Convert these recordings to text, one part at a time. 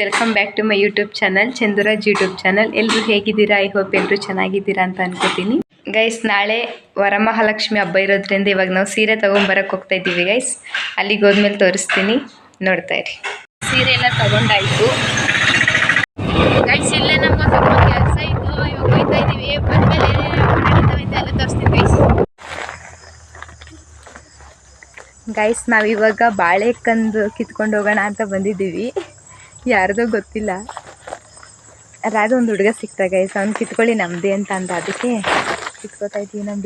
Welcome back to my YouTube channel Chanduraj YouTube channel ಎಲ್ಲರೂ ಹೇಗಿದ್ದೀರಾ? I hope ಎಲ್ಲರೂ ಚೆನ್ನಾಗಿದ್ದೀರಾ ಅಂತ ಅನ್ಕೋತೀನಿ. ಗೈಸ್ ನಾಳೆ ವರಮಹಾಲಕ್ಷ್ಮಿ ಹಬ್ಬ ಇರೋದ್ರಿಂದ ಇವಾಗ ನಾವು ಸೀರೆ ತೊಗೊಂಬರಕ್ಕೆ ಹೋಗ್ತಾ ಇದ್ದೀವಿ ಗೈಸ್ ಅಲ್ಲಿಗೆ ಹೋದ್ಮೇಲೆ ತೋರಿಸ್ತೀನಿ. ನೋಡ್ತಾ ಇರಿ. ಸೀರೆ ಎಲ್ಲ ತಗೊಂಡಾಯ್ತು. ಗೈಸ್ ಇಲ್ಲೇ ನಮ್ಗೆ ಕೆಲಸ ಇತ್ತು. ಇವಾಗ ಹೋಯ್ತಾ ಇದ್ದೀವಿ. ಬಂದಮೇಲೆ ಎಲ್ಲ ತೋರಿಸ್ತೀನಿ ಗೈಸ್ ಗೈಸ್ ನಾವಿವಾಗ ಬಾಳೆಕಂದು ಕಿತ್ಕೊಂಡು ಹೋಗೋಣ ಅಂತ ಬಂದಿದ್ದೀವಿ. ಯಾರ್ದೋ ಗೊತ್ತಿಲ್ಲ. ಅದಾದ ಒಂದು ಹುಡುಗ ಸಿಕ್ತಾಗ ಗೈಸ್ ಅವ್ನು ಕಿತ್ಕೊಳ್ಳಿ ನಮ್ದೇ ಅಂತ ಅಂದ. ಅದಕ್ಕೆ ಕಿತ್ಕೋತಾ ಇದ್ದೀವಿ ನಮ್ಮ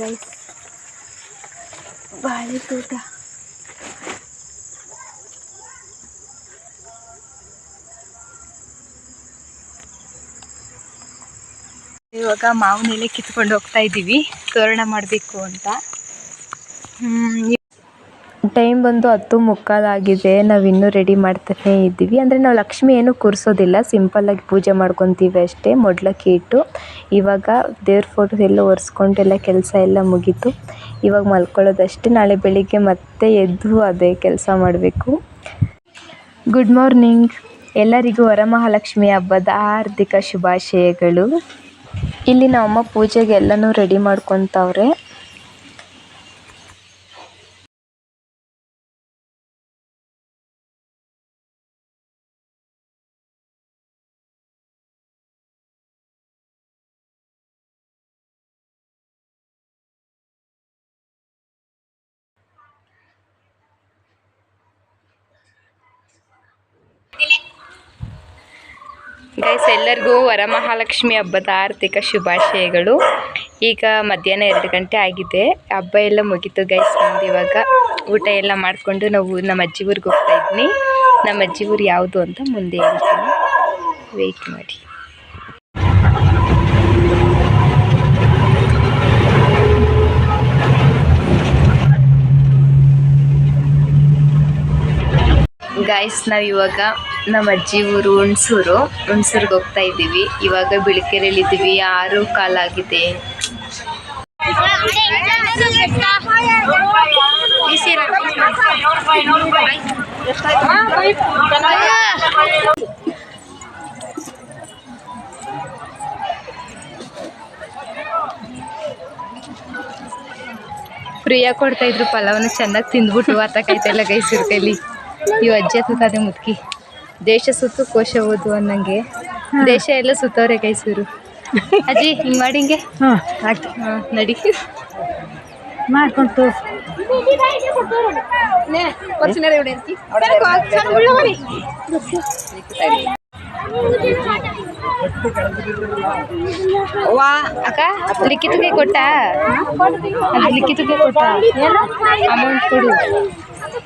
ಗೈಸ್ ಬಾಳೆ ತೋಟ. ಇವಾಗ ಮಾವಿನ ಎಲೆ ಕಿತ್ಕೊಂಡು ಹೋಗ್ತಾ ಇದ್ದೀವಿ. ತೋರಣ ಮಾಡಬೇಕು ಅಂತ. ಟೈಮ್ ಬಂದು ಹತ್ತು ಮುಕ್ಕಾಲಾಗಿದೆ ನಾವು ಇನ್ನೂ ರೆಡಿ ಮಾಡ್ತಾನೇ ಇದ್ದೀವಿ. ಅಂದರೆ ನಾವು ಲಕ್ಷ್ಮಿ ಏನು ಕೂರಿಸೋದಿಲ್ಲ. ಸಿಂಪಲ್ಲಾಗಿ ಪೂಜೆ ಮಾಡ್ಕೊತೀವಿ ಅಷ್ಟೇ. ಮೊಡ್ಲಕ್ಕೆ ಇಟ್ಟು, ಇವಾಗ ದೇವ್ರ ಫೋಟೋ ಎಲ್ಲ ಒರೆಸ್ಕೊಂಡು ಎಲ್ಲ ಕೆಲಸ ಎಲ್ಲ ಮುಗೀತು. ಇವಾಗ ಮಲ್ಕೊಳ್ಳೋದಷ್ಟೇ. ನಾಳೆ ಬೆಳಿಗ್ಗೆ ಮತ್ತೆ ಎದ್ದು ಅದೇ ಕೆಲಸ ಮಾಡಬೇಕು. ಗುಡ್ ಮಾರ್ನಿಂಗ್ ಎಲ್ಲರಿಗೂ ವರಮಹಾಲಕ್ಷ್ಮಿ ಹಬ್ಬದ ಹಾರ್ದಿಕ ಶುಭಾಶಯಗಳು. ಇಲ್ಲಿ ನಮ್ಮಮ್ಮ ಪೂಜೆಗೆ ಎಲ್ಲಾನು ರೆಡಿ ಮಾಡ್ಕೊತಾವ್ರೆ. ಗೈಸ್ ಎಲ್ಲರಿಗೂ ವರಮಹಾಲಕ್ಷ್ಮಿ ಹಬ್ಬದ ಆರ್ಥಿಕ ಶುಭಾಶಯಗಳು. ಈಗ ಮಧ್ಯಾಹ್ನ ಎರಡು ಗಂಟೆ ಆಗಿದೆ. ಹಬ್ಬ ಎಲ್ಲ ಮುಗೀತು ಗೈಸ್ ನಮ್ದು ಇವಾಗ ಊಟ ಎಲ್ಲ ಮಾಡಿಕೊಂಡು ನಾವು ನಮ್ಮ ಅಜ್ಜಿ ಊರಿಗೆ ಹೋಗ್ತಾ ಇದ್ದೀನಿ ನಮ್ಮ ಅಜ್ಜಿ ಊರು ಯಾವುದು ಅಂತ ಮುಂದೆ ಹೇಳ್ತೀನಿ. ವೆಯ್ಟ್ ಮಾಡಿ. ಗಾಯ್ಸ್ ನಾವು ಇವಾಗ ನಮ್ಮ ಅಜ್ಜಿ ಊರು ಹುಣಸೂರು. ಹುಣಸೂರ್ಗೆ ಹೋಗ್ತಾ ಇದ್ದೀವಿ. ಇವಾಗ ಬಿಳಿಕೆರೆಯಲ್ಲಿದ್ದೀವಿ ಆರು ಕಾಲಾಗಿದೆ ಫ್ರೀಯಾಗಿ ಕೊಡ್ತಾ ಇದ್ರು ಪಲಾವನ್ನ ಚೆನ್ನಾಗಿ ತಿಂದ್ಬಿಟ್ಟು ಆತ ಕೈತೆಲ್ಲ ಸುರ್ಕೈಲಿ ಇವು ಅಜ್ಜಿ ಹತ್ತದೆ ಮುದ್ಕಿ ದೇಶ ಸುತ್ತು ಕೋಶ ಓದು ಅನ್ನಂಗೆ. ದೇಶ ಎಲ್ಲ ಸುತ್ತವ್ರೆ ಕೈಸೂರು ಅಜ್ಜಿ ಹಿಂಗ್ ಮಾಡಿ ಹಿಂಗೆ. ಹಾಂ. ಆಯ್ತು. ಹಾ, ನಡಿ. ಮಾಡ್ಕೊಂಡು ವಾ ಅಕ್ಕ ಲಿಖಿತಗೆ ಕೊಟ್ಟ? ಅದು ಲಿಖಿತಗೆ ಕೊಟ್ಟ? ಅಮೌಂಟ್ ಕೊಡು.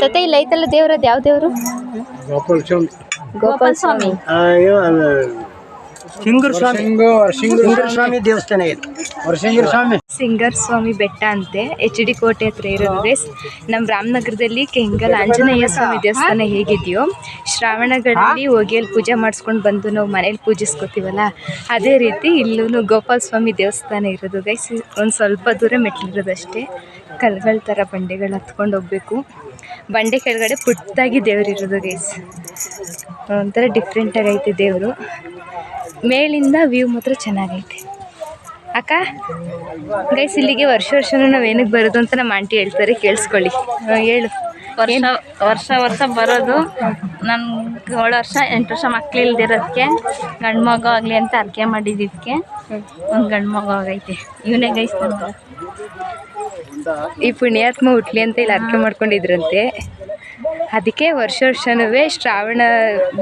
ತತೆ ಇಲ್ಲ ಐತಲ್ಲ ದೇವ್ರದ್ದು ಯಾವ ದೇವರು? ಗೋಪಾಲ ಸ್ವಾಮಿ. ಗೋಪಾಲ ಸ್ವಾಮಿ. ಸಿಂಗರ್ ಸ್ವಾಮಿ. ಸಿಂಗರ್ ಸ್ವಾಮಿ ದೇವಸ್ಥಾನ ಇದೆ. ಸಿಂಗರ್ ಸ್ವಾಮಿ. ಸಿಂಗರ್ ಸ್ವಾಮಿ ಬೆಟ್ಟ ಅಂತೆ ಎಚ್ ಡಿ ಕೋಟೆ ಹತ್ರ ಇರೋದು ಗೈಸ್ ನಮ್ಮ ರಾಮನಗರದಲ್ಲಿ ಕೆಂಗಲ್ ಆಂಜನೇಯ ಸ್ವಾಮಿ ದೇವಸ್ಥಾನ ಹೇಗಿದೆಯೋ ಶ್ರಾವಣಗಳಲ್ಲಿ ಹೋಗಿ ಅಲ್ಲಿ ಪೂಜೆ ಮಾಡಿಸ್ಕೊಂಡು ಬಂದು ನಾವು ಮನೇಲಿ ಪೂಜಿಸ್ಕೋತೀವಲ್ಲ ಅದೇ ರೀತಿ ಇಲ್ಲೂ ಗೋಪಾಲ ಸ್ವಾಮಿ ದೇವಸ್ಥಾನ ಇರೋದು. ಗೈಸ್ ಒಂದು ಸ್ವಲ್ಪ ದೂರ ಮೆಟ್ಲಿರೋದಷ್ಟೇ ಕಲ್ಗಳ ಥರ ಬಂಡೆಗಳು ಹತ್ಕೊಂಡು ಹೋಗ್ಬೇಕು. ಬಂಡೆ ಕೆಳಗಡೆ ಪುಟ್ಟದಾಗಿ ದೇವರಿರೋದು ಗೈಸ್ ಒಂಥರ ಡಿಫ್ರೆಂಟಾಗಿ ಐತೆ ದೇವರು. ಮೇಲಿಂದ ವ್ಯೂ ಮಾತ್ರ ಚೆನ್ನಾಗೈತೆ ಅಕ್ಕ ಗೈಸ್ ಇಲ್ಲಿಗೆ ವರ್ಷ ವರ್ಷನೂ ನಾವು ಏನಕ್ಕೆ ಬರೋದು ಅಂತ ನಮ್ಮ ಆಂಟಿ ಹೇಳ್ತಾರೆ, ಕೇಳಿಸ್ಕೊಳ್ಳಿ. ಹೇಳು. ವರ್ಷ ವರ್ಷ ವರ್ಷ ಬರೋದು. ನನ್ಗೆ ಏಳು ವರ್ಷ, ಎಂಟು ವರ್ಷ ಮಕ್ಳು ಇಲ್ದಿರೋದಕ್ಕೆ ಗಂಡು ಮಗ ಆಗಲಿ ಅಂತ ಅರ್ಕೆ ಮಾಡಿದ್ದಕ್ಕೆ ಒಂದು ಗಂಡು ಮಗ ಆಗೈತೆ. ಇವನೇ ಗೈಸ್ ಈ ಪುಣ್ಯಾತ್ಮ ಹುಟ್ಲಿ ಅಂತ ಇಲ್ಲಿ ಅರ್ಕೆ ಮಾಡ್ಕೊಂಡಿದ್ರಂತೆ. ಅದಕ್ಕೆ ವರ್ಷ ವರ್ಷನೂ ಶ್ರಾವಣ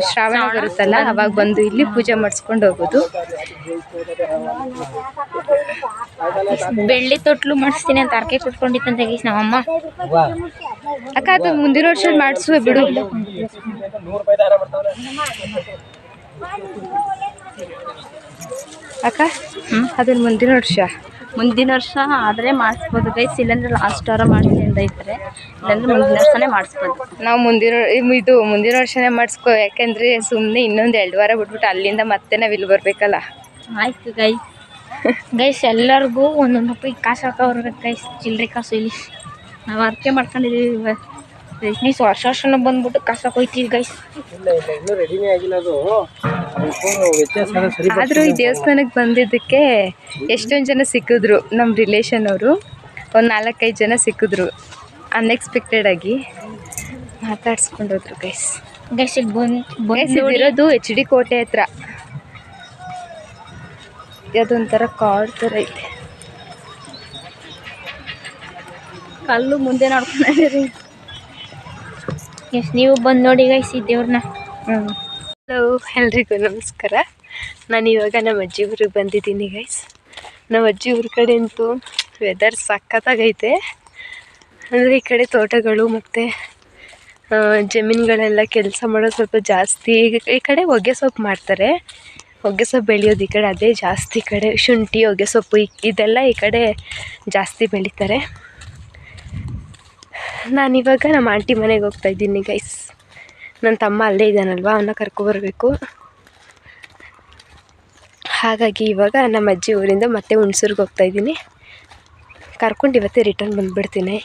ಶ್ರಾವಣ ಬರುತ್ತಲ್ಲ ಅವಾಗ ಬಂದು ಇಲ್ಲಿ ಪೂಜೆ ಮಾಡಿಸ್ಕೊಂಡು ಹೋಗೋದು. ಬೆಳ್ಳಿ ತೊಟ್ಲು ಮಾಡಿಸ್ತೀನಿ ಅಂತ ಅರ್ಕೆ ಕೊಟ್ಕೊಂಡಿತ್ತಂತೆ ನಮ್ಮ ನಮ್ಮಮ್ಮ. ಅಕ್ಕ ಅದು ಮುಂದಿನ ವರ್ಷ ಮಾಡಿಸುವ ಬಿಡು. ಅಕ್ಕ ಅದನ್ನ ಮುಂದಿನ ವರ್ಷ. ಮುಂದಿನ ವರ್ಷ ಆದರೆ ಮಾಡಿಸ್ಬೋದು ಗೈಸ್ ಇಲ್ಲಾಂದ್ರೆ ಲಾಸ್ಟ್ ವಾರ ಮಾಡಿಸಿ ಅಂತ ಇದ್ದಾರೆ ಇಲ್ಲಾಂದ್ರೆ ಮುಂದಿನ ವರ್ಷನೇ ಮಾಡಿಸ್ಬೋದು. ನಾವು ಮುಂದಿನ ಇದು ಮುಂದಿನ ವರ್ಷನೇ ಮಾಡಿಸ್ಕೋ ಯಾಕೆಂದ್ರೆ ಸುಮ್ಮನೆ ಇನ್ನೊಂದು ಎರಡು ವಾರ ಬಿಟ್ಬಿಟ್ಟು ಅಲ್ಲಿಂದ ಮತ್ತೆ ನಾವು ಇಲ್ಲಿ ಬರಬೇಕಲ್ಲ. ಆಯ್ತು ಗೈಸ್ ಗೈಸ್ ಎಲ್ಲರಿಗೂ ಒಂದೊಂದು ರೂಪಾಯಿ ಕಾಸು ಹಾಕೋರ್ಬೇಕು ಗೈಸ್ ಚಿಲ್ಲರೆ ಕಾಸು ಇಲ್ಲಿ. ನಾವು ಅರ್ಕೆ ಮಾಡ್ಕೊಂಡಿದ್ದೀವಿ ಗೈಸ್ ವರ್ಷ ವರ್ಷನ ಬಂದ್ಬಿಟ್ಟು ಕಸ ಕೊಯ್ತೀವಿ ಗೈಸ್ ಆದ್ರೂ ಈ ದೇವಸ್ಥಾನಕ್ಕೆ ಬಂದಿದ್ದಕ್ಕೆ ಎಷ್ಟೊಂದು ಜನ ಸಿಕ್ಕಿದ್ರು ನಮ್ಮ ರಿಲೇಷನ್ ಅವರು. ಒಂದು ನಾಲ್ಕೈದು ಜನ ಸಿಕ್ಕಿದ್ರು ಅನ್ಎಕ್ಸ್ಪೆಕ್ಟೆಡ್ ಆಗಿ. ಮಾತಾಡ್ಸ್ಕೊಂಡೋದ್ರು ಗೈಸ್ ಗೈಸ್ ಇಲ್ಲಿ ಬಂದು ಗೈಸ್ ಬಂದು ಇದಿರೋದು ಎಚ್ ಡಿ ಕೋಟೆ ಹತ್ರ. ಅದೊಂಥರ ಕಾಡ್ ಥರ ಐತೆ ಕಲ್ಲು ಮುಂದೆ ನೋಡ್ಕೊಂಡಿದ್ದೀರಿ ಎಸ್ ನೀವು ಬಂದು ನೋಡಿ ಗೈಸ್ ಈ ದೇವ್ರನ್ನ. ಹಲೋ ಎಲ್ರಿಗೂ ನಮಸ್ಕಾರ. ನಾನು ಇವಾಗ ನಮ್ಮ ಅಜ್ಜಿ ಊರಿಗೆ ಬಂದಿದ್ದೀನಿ ಗೈಸ್ ನಮ್ಮ ಅಜ್ಜಿ ಊರ ಕಡೆ ಅಂತೂ ವೆದರ್ ಸಖತ್ತಾಗೈತೆ. ಅಂದರೆ ಈ ಕಡೆ ತೋಟಗಳು ಮತ್ತು ಜಮೀನುಗಳೆಲ್ಲ ಕೆಲಸ ಮಾಡೋದು ಸ್ವಲ್ಪ ಜಾಸ್ತಿ. ಈ ಕಡೆ ಹೊಗೆ ಸೊಪ್ಪು ಮಾಡ್ತಾರೆ. ಹೊಗೆ ಸೊಪ್ಪು ಬೆಳೆಯೋದು ಈ ಕಡೆ ಅದೇ ಜಾಸ್ತಿ ಕಡೆ. ಶುಂಠಿ, ಹೊಗೆ ಸೊಪ್ಪು ಇದೆಲ್ಲ ಈ ಕಡೆ ಜಾಸ್ತಿ ಬೆಳೀತಾರೆ. ನಾನಿವಾಗ ನಮ್ಮ ಆಂಟಿ ಮನೆಗೆ ಹೋಗ್ತಾ ಇದ್ದೀನಿ ಗೈಸ್ ನನ್ನ ತಮ್ಮ ಅಲ್ಲೇ ಇದ್ದಾನಲ್ವಾ? ಅವನ್ನ ಕರ್ಕೊಬರ್ಬೇಕು ಹಾಗಾಗಿ ಇವಾಗ ನಮ್ಮ ಅಜ್ಜಿ ಊರಿಂದ ಮತ್ತೆ ಹುಣ್ಸೂರ್ಗೆ ಹೋಗ್ತಾ ಇದ್ದೀನಿ. ಕರ್ಕೊಂಡು ಇವತ್ತೇ ರಿಟರ್ನ್ ಬಂದುಬಿಡ್ತೀನಿ.